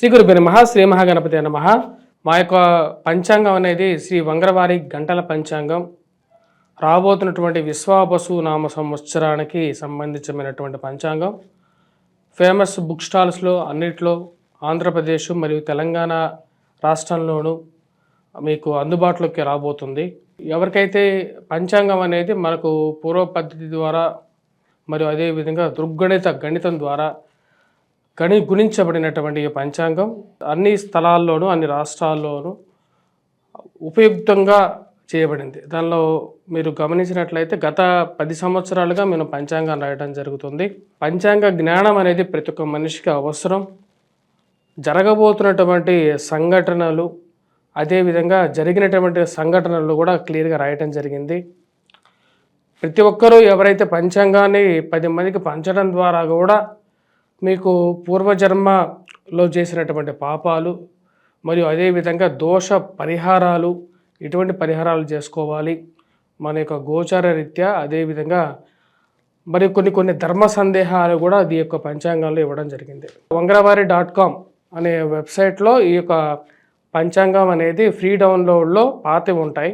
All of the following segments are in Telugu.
శ్రీ గురుభ్య నమ శ్రీ మహాగణపతి నమ. మా యొక్క పంచాంగం అనేది శ్రీ వంగరవారి గంటల పంచాంగం. రాబోతున్నటువంటి విశ్వాబసు నామ సంవత్సరానికి సంబంధించినటువంటి పంచాంగం. ఫేమస్ బుక్ స్టాల్స్లో అన్నిట్లో ఆంధ్రప్రదేశ్ మరియు తెలంగాణ రాష్ట్రంలోనూ మీకు అందుబాటులోకి రాబోతుంది. ఎవరికైతే పంచాంగం అనేది మనకు పూర్వ పద్ధతి ద్వారా మరియు అదేవిధంగా దృగ్గణిత గణితం ద్వారా గణి గుణించబడినటువంటి ఈ పంచాంగం అన్ని స్థలాల్లోనూ అన్ని రాష్ట్రాల్లోనూ ఉపయుక్తంగా చేయబడింది. దానిలో మీరు గమనించినట్లయితే గత పది సంవత్సరాలుగా మేము పంచాంగం రాయడం జరుగుతుంది. పంచాంగ జ్ఞానం అనేది ప్రతి ఒక్క మనిషికి అవసరం. జరగబోతున్నటువంటి సంఘటనలు అదేవిధంగా జరిగినటువంటి సంఘటనలు కూడా క్లియర్గా రాయటం జరిగింది. ప్రతి ఒక్కరూ ఎవరైతే పంచాంగాన్ని పది మందికి పంచడం ద్వారా కూడా మీకు పూర్వజన్మలో చేసినటువంటి పాపాలు మరియు అదేవిధంగా దోష పరిహారాలు ఎటువంటి పరిహారాలు చేసుకోవాలి. మన యొక్క గోచార రీత్యా అదేవిధంగా మరి కొన్ని కొన్ని ధర్మ సందేహాలు కూడా అది యొక్క పంచాంగంలో ఇవ్వడం జరిగింది. వంగరవారి డాట్ కామ్ అనే వెబ్సైట్లో ఈ యొక్క పంచాంగం అనేది ఫ్రీ డౌన్లోడ్లో పాతి ఉంటాయి.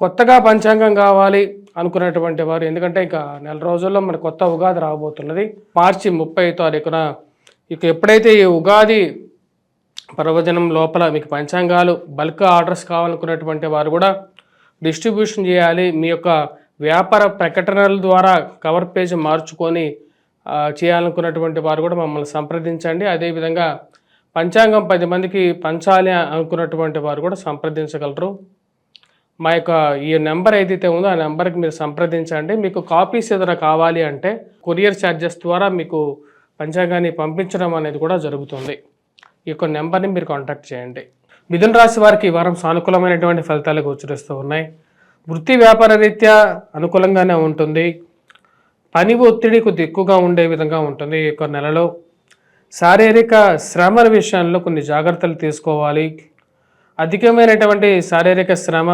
కొత్తగా పంచాంగం కావాలి అనుకున్నటువంటి వారు. ఎందుకంటే ఇక నెల రోజుల్లో మన కొత్త ఉగాది రాబోతున్నది. మార్చి ముప్పై తారీఖున ఇక ఎప్పుడైతే ఈ ఉగాది పర్వదినం లోపల మీకు పంచాంగాలు బల్క్ ఆర్డర్స్ కావాలనుకున్నటువంటి వారు కూడా డిస్ట్రిబ్యూషన్ చేయాలి. మీ యొక్క వ్యాపార ప్రకటనల ద్వారా కవర్ పేజ్ మార్చుకొని చేయాలనుకున్నటువంటి వారు కూడా మమ్మల్ని సంప్రదించండి. అదేవిధంగా పంచాంగం పది మందికి పంచాలి అనుకున్నటువంటి వారు కూడా సంప్రదించగలరు. మా యొక్క ఈ నెంబర్ ఏదైతే ఉందో ఆ నెంబర్కి మీరు సంప్రదించండి. మీకు కాపీస్ ఏదైనా కావాలి అంటే కొరియర్ ఛార్జెస్ ద్వారా మీకు పంచాంగాన్ని పంపించడం అనేది కూడా జరుగుతుంది. ఈ యొక్క నెంబర్ని మీరు కాంటాక్ట్ చేయండి. మిథున రాశి వారికి ఈ వారం సానుకూలమైనటువంటి ఫలితాలు గోచరిస్తూ ఉన్నాయి. వృత్తి వ్యాపార రీత్యా అనుకూలంగానే ఉంటుంది. పని ఒత్తిడి కొద్ది ఎక్కువగా ఉండే విధంగా ఉంటుంది ఈ యొక్క నెలలో. శారీరక శ్రమల విషయంలో కొన్ని జాగ్రత్తలు తీసుకోవాలి. అధికమైనటువంటి శారీరక శ్రమ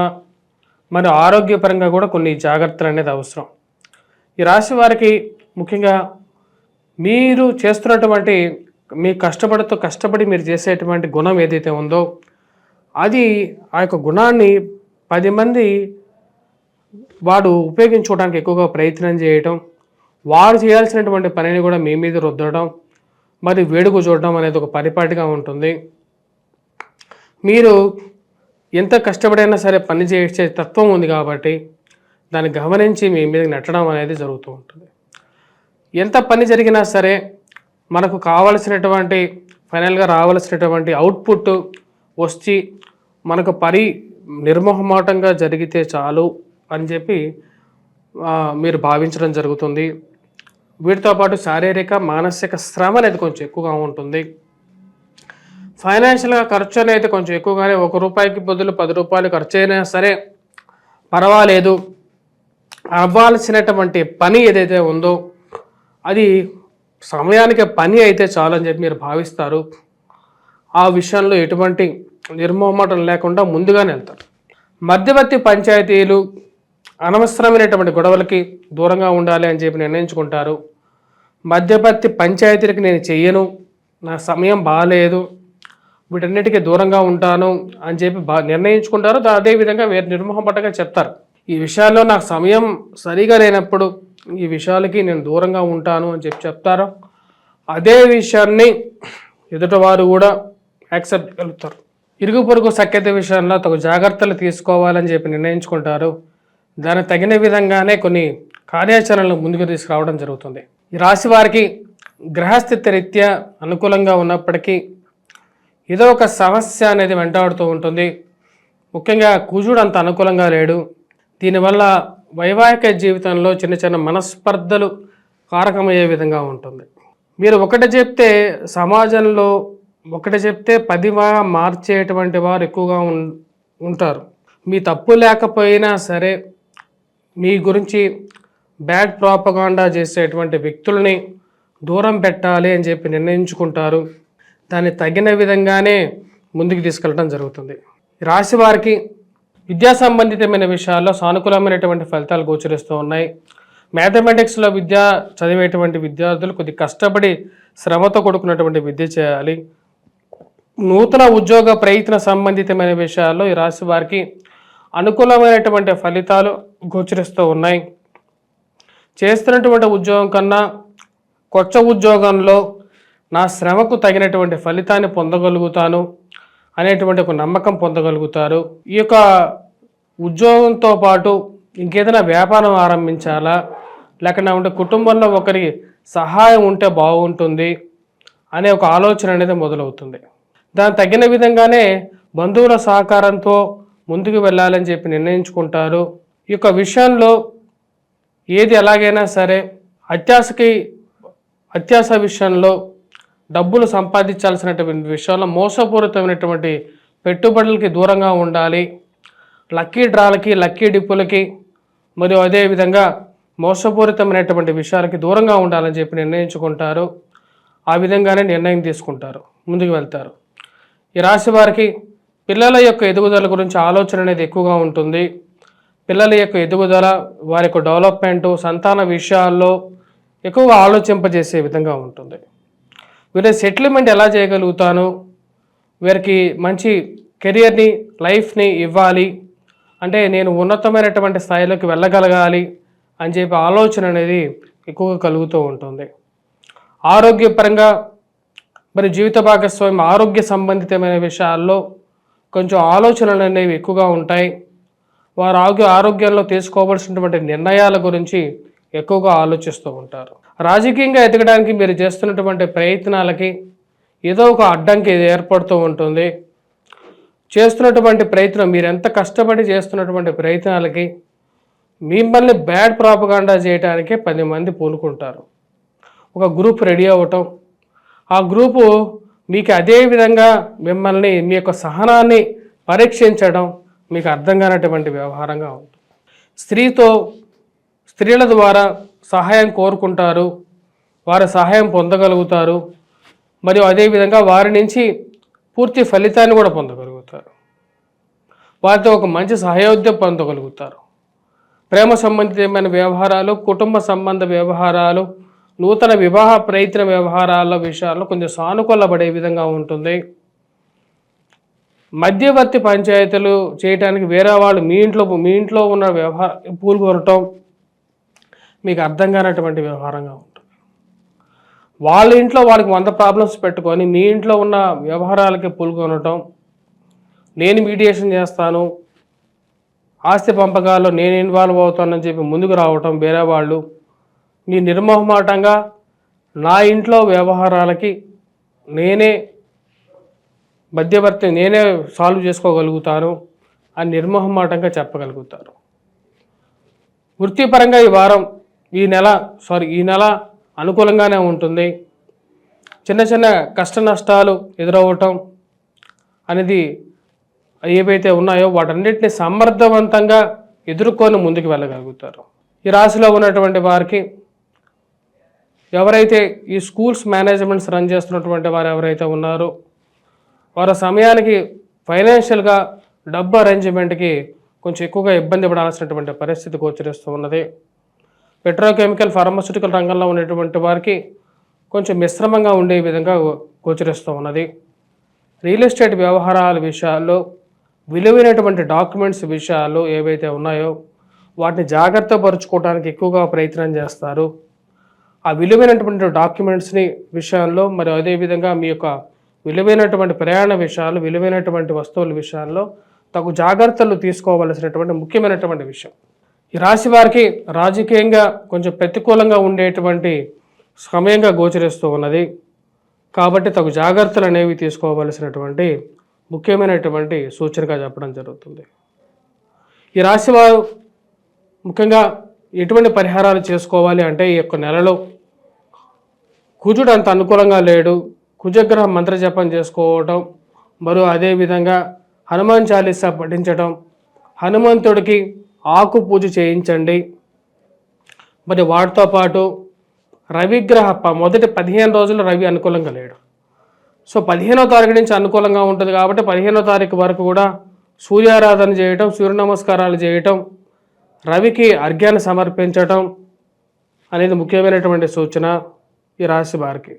మరి ఆరోగ్యపరంగా కూడా కొన్ని జాగ్రత్తలు అనేది అవసరం. ఈ రాశి వారికి ముఖ్యంగా మీరు చేస్తున్నటువంటి మీ కష్టపడుతూ కష్టపడి మీరు చేసేటువంటి గుణం ఏదైతే ఉందో అది ఆ యొక్క గుణాన్ని పది మంది వాడు ఉపయోగించుకోవడానికి ఎక్కువగా ప్రయత్నం చేయటం వాడు చేయాల్సినటువంటి పనిని కూడా మీ మీద రుద్దడం మరి వేడుక చూడడం అనేది ఒక పరిపాటిగా ఉంటుంది. మీరు ఎంత కష్టపడైనా సరే పని చేసే తత్వం ఉంది కాబట్టి దాన్ని గమనించి మీ మీద నెట్టడం అనేది జరుగుతూ ఉంటుంది. ఎంత పని జరిగినా సరే మనకు కావలసినటువంటి ఫైనల్గా రావాల్సినటువంటి అవుట్పుట్ వచ్చి మనకు పని నిర్మోహమాటంగా జరిగితే చాలు అని చెప్పి మీరు భావించడం జరుగుతుంది. వీటితో పాటు శారీరక మానసిక శ్రమ అనేది కొంచెం ఎక్కువగా ఉంటుంది. ఫైనాన్షియల్గా ఖర్చు అనేది కొంచెం ఎక్కువగానే ఒక రూపాయికి బదులు పది రూపాయలు ఖర్చు అయినా సరే పర్వాలేదు. అవ్వాల్సినటువంటి పని ఏదైతే ఉందో అది సమయానికి పని అయితే చాలని చెప్పి మీరు భావిస్తారు. ఆ విషయంలో ఎటువంటి నిర్మోహమాటం లేకుండా ముందుగానే వెళ్తారు. మధ్యవర్తి పంచాయతీలు అనవసరమైనటువంటి గొడవలకి దూరంగా ఉండాలి అని చెప్పి నిర్ణయించుకుంటారు. మధ్యవర్తి పంచాయతీలకి నేను చెయ్యను. నా సమయం బాగాలేదు వీటన్నిటికీ దూరంగా ఉంటాను అని చెప్పి బా నిర్ణయించుకుంటారు అదేవిధంగా వేరు నిర్మోహపట్టగా చెప్తారు. ఈ విషయాల్లో నాకు సమయం సరిగా లేనప్పుడు ఈ విషయాలకి నేను దూరంగా ఉంటాను అని చెప్పి చెప్తారు. అదే విషయాన్ని ఎదుటవారు కూడా యాక్సెప్ట్ కలుగుతారు ఇరుగు పొరుగు సఖ్యత విషయంలో తగు జాగ్రత్తలు తీసుకోవాలని చెప్పి నిర్ణయించుకుంటారు. దానికి తగిన విధంగానే కొన్ని కార్యాచరణలు ముందుకు తీసుకురావడం జరుగుతుంది. ఈ రాశి వారికి గ్రహస్థితి రీత్యా అనుకూలంగా ఉన్నప్పటికీ ఏదో ఒక సమస్య అనేది వెంటాడుతూ ఉంటుంది. ముఖ్యంగా కుజుడు అంత అనుకూలంగా లేడు. దీనివల్ల వైవాహిక జీవితంలో చిన్న చిన్న మనస్పర్ధలు కారకమయ్యే విధంగా ఉంటుంది. మీరు ఒకటి చెప్తే సమాజంలో ఒకటి చెప్తే పదిగా మార్చేటువంటి వారు ఎక్కువగా ఉం- ఉంటారు. మీ తప్పు లేకపోయినా సరే మీ గురించి బ్యాడ్ ప్రాపగాండా చేసేటువంటి వ్యక్తుల్ని దూరం పెట్టాలి అని చెప్పి నిర్ణయించుకుంటారు. దాన్ని తగిన విధంగానే ముందుకు తీసుకెళ్ళడం జరుగుతుంది. రాశి వారికి విద్యా సంబంధితమైన విషయాల్లో సానుకూలమైనటువంటి ఫలితాలు గోచరిస్తూ ఉన్నాయి. మ్యాథమెటిక్స్లో విద్య చదివేటువంటి విద్యార్థులు కొద్ది కష్టపడి శ్రమతో కూడుకున్నటువంటి విద్య చేయాలి. నూతన ఉద్యోగ ప్రయత్న సంబంధితమైన విషయాల్లో ఈ రాశి వారికి అనుకూలమైనటువంటి ఫలితాలు గోచరిస్తూ ఉన్నాయి. చేస్తున్నటువంటి ఉద్యోగం కన్నా కొత్త ఉద్యోగంలో నా శ్రమకు తగినటువంటి ఫలితాన్ని పొందగలుగుతాను అనేటువంటి ఒక నమ్మకం పొందగలుగుతారు. ఈ యొక్క ఉద్యోగంతో పాటు ఇంకేదైనా వ్యాపారం ఆరంభించాలా? లేకుండా కుటుంబంలో ఒకరి సహాయం ఉంటే బాగుంటుంది అనే ఒక ఆలోచన అనేది మొదలవుతుంది. దాని తగిన విధంగానే బంధువుల సహకారంతో ముందుకు వెళ్ళాలని చెప్పి నిర్ణయించుకుంటారు. ఈ యొక్క విషయంలో ఏది ఎలాగైనా సరే అత్యాశకి అత్యాశ విషయంలో డబ్బులు సంపాదించాల్సినటువంటి విషయంలో మోసపూరితమైనటువంటి పెట్టుబడులకి దూరంగా ఉండాలి. లక్కీ డ్రాలకి లక్కీ డిప్పులకి మరియు అదేవిధంగా మోసపూరితమైనటువంటి విషయాలకి దూరంగా ఉండాలని చెప్పి నిర్ణయించుకుంటారు. ఆ విధంగానే నిర్ణయం తీసుకుంటారు. ముందుకు వెళ్తారు. ఈ రాశి వారికి పిల్లల యొక్క ఎదుగుదల గురించి ఆలోచన అనేది ఎక్కువగా ఉంటుంది. పిల్లల యొక్క ఎదుగుదల వారి యొక్క డెవలప్మెంటు సంతాన విషయాల్లో ఎక్కువగా ఆలోచింపజేసే విధంగా ఉంటుంది. వీరి సెటిల్మెంట్ ఎలా చేయగలుగుతాను? వీరికి మంచి కెరియర్ని లైఫ్ని ఇవ్వాలి. అంటే నేను ఉన్నతమైనటువంటి స్థాయిలోకి వెళ్ళగలగాలి అని చెప్పి ఆలోచన అనేది ఎక్కువగా కలుగుతూ ఉంటుంది. ఆరోగ్యపరంగా మరి జీవిత భాగస్వామి ఆరోగ్య సంబంధితమైన విషయాల్లో కొంచెం ఆలోచనలు అనేవి ఎక్కువగా ఉంటాయి. వారు ఆరోగ్య ఆరోగ్యంలో తీసుకోవాల్సినటువంటి నిర్ణయాల గురించి ఎక్కువగా ఆలోచిస్తూ ఉంటారు. రాజకీయంగా ఎదగడానికి మీరు చేస్తున్నటువంటి ప్రయత్నాలకి ఏదో ఒక అడ్డంకి ఏర్పడుతూ ఉంటుంది. చేస్తున్నటువంటి ప్రయత్నం మీరు ఎంత కష్టపడి చేస్తున్నటువంటి ప్రయత్నాలకి మిమ్మల్ని బ్యాడ్ ప్రాపగాండా చేయడానికే పది మంది పూనుకుంటారు. ఒక గ్రూప్ రెడీ అవ్వటం ఆ గ్రూపు మీకు అదే విధంగా మిమ్మల్ని మీ యొక్క సహనాన్ని పరీక్షించడం మీకు అర్థం కానటువంటి వ్యవహారంగా ఉంటుంది. స్త్రీతో స్త్రీల ద్వారా సహాయం కోరుకుంటారు వారి సహాయం పొందగలుగుతారు. మరియు అదేవిధంగా వారి నుంచి పూర్తి ఫలితాన్ని కూడా పొందగలుగుతారు. వారితో ఒక మంచి సహయోద్యం పొందగలుగుతారు. ప్రేమ సంబంధితమైన వ్యవహారాలు కుటుంబ సంబంధ వ్యవహారాలు నూతన వివాహ ప్రయత్న వ్యవహారాల విషయాల్లో కొంచెం సానుకూలపడే విధంగా ఉంటుంది. మధ్యవర్తి పంచాయతీలు చేయడానికి వేరే వాళ్ళు మీ ఇంట్లో మీ ఇంట్లో ఉన్న వ్యవహార పూలుకొనటం మీకు అర్థం కానటువంటి వ్యవహారంగా ఉంటుంది. వాళ్ళ ఇంట్లో వాళ్ళకి వంద ప్రాబ్లమ్స్ పెట్టుకొని మీ ఇంట్లో ఉన్న వ్యవహారాలకి పూలుకొనటం నేను మీడియేషన్ చేస్తాను ఆస్తి పంపకాల్లో నేను ఇన్వాల్వ్ అవుతానని చెప్పి ముందుకు రావటం వేరే వాళ్ళు మీ నిర్మోహమాటంగా నా ఇంట్లో వ్యవహారాలకి నేనే మధ్యవర్తి నేనే సాల్వ్ చేసుకోగలుగుతాను అని నిర్మోహమాటంగా చెప్పగలుగుతారు. వృత్తిపరంగా ఈ వారం ఈ నెల సారీ ఈ నెల అనుకూలంగానే ఉంటుంది. చిన్న చిన్న కష్ట నష్టాలు ఎదురవ్వటం అనేది ఏవైతే ఉన్నాయో వాటన్నిటిని సమర్థవంతంగా ఎదుర్కొని ముందుకు వెళ్ళగలుగుతారు. ఈ రాశిలో ఉన్నటువంటి వారికి ఎవరైతే ఈ స్కూల్స్ మేనేజ్మెంట్స్ రన్ చేస్తున్నటువంటి వారు ఎవరైతే ఉన్నారో వారు సమయానికి ఫైనాన్షియల్గా డబ్బు అరేంజ్మెంట్కి కొంచెం ఎక్కువగా ఇబ్బంది పడాల్సినటువంటి పరిస్థితి గోచరిస్తూ ఉన్నది. పెట్రోకెమికల్ ఫార్మస్యూటికల్ రంగంలో ఉన్నటువంటి వారికి కొంచెం మిశ్రమంగా ఉండే విధంగా గోచరిస్తూ ఉన్నది. రియల్ ఎస్టేట్ వ్యవహారాల విషయాల్లో విలువైనటువంటి డాక్యుమెంట్స్ విషయాలు ఏవైతే ఉన్నాయో వాటిని జాగ్రత్త పరుచుకోవడానికి ఎక్కువగా ప్రయత్నం చేస్తారు. ఆ విలువైనటువంటి డాక్యుమెంట్స్ని విషయాల్లో మరి అదేవిధంగా మీ యొక్క విలువైనటువంటి ప్రయాణ విషయాలు విలువైనటువంటి వస్తువుల విషయాల్లో తగు జాగ్రత్తలు తీసుకోవలసినటువంటి ముఖ్యమైనటువంటి విషయం. ఈ రాశి వారికి రాజకీయంగా కొంచెం ప్రతికూలంగా ఉండేటువంటి సమయంగా గోచరిస్తూ ఉన్నది. కాబట్టి తగు జాగ్రత్తలు అనేవి తీసుకోవలసినటువంటి ముఖ్యమైనటువంటి సూచనగా చెప్పడం జరుగుతుంది. ఈ రాశి వారు ముఖ్యంగా ఎటువంటి పరిహారాలు చేసుకోవాలి అంటే ఈ యొక్క నెలలో కుజుడు అంత అనుకూలంగా లేడు. కుజగ్రహం మంత్రజపం చేసుకోవటం మరియు అదేవిధంగా హనుమాన్ చాలీసా పఠించటం హనుమంతుడికి ఆకు పూజ చేయించండి. మరి వాటితో పాటు రవిగ్రహ మొదటి పదిహేను రోజులు రవి అనుకూలంగా లేడు. సో పదిహేనో తారీఖు నుంచి అనుకూలంగా ఉంటుంది కాబట్టి పదిహేనో తారీఖు వరకు కూడా సూర్యారాధన చేయటం సూర్య నమస్కారాలు చేయటం రవికి అర్ఘ్యాన్ని సమర్పించటం అనేది ముఖ్యమైనటువంటి సూచన ఈ రాశి వారికి.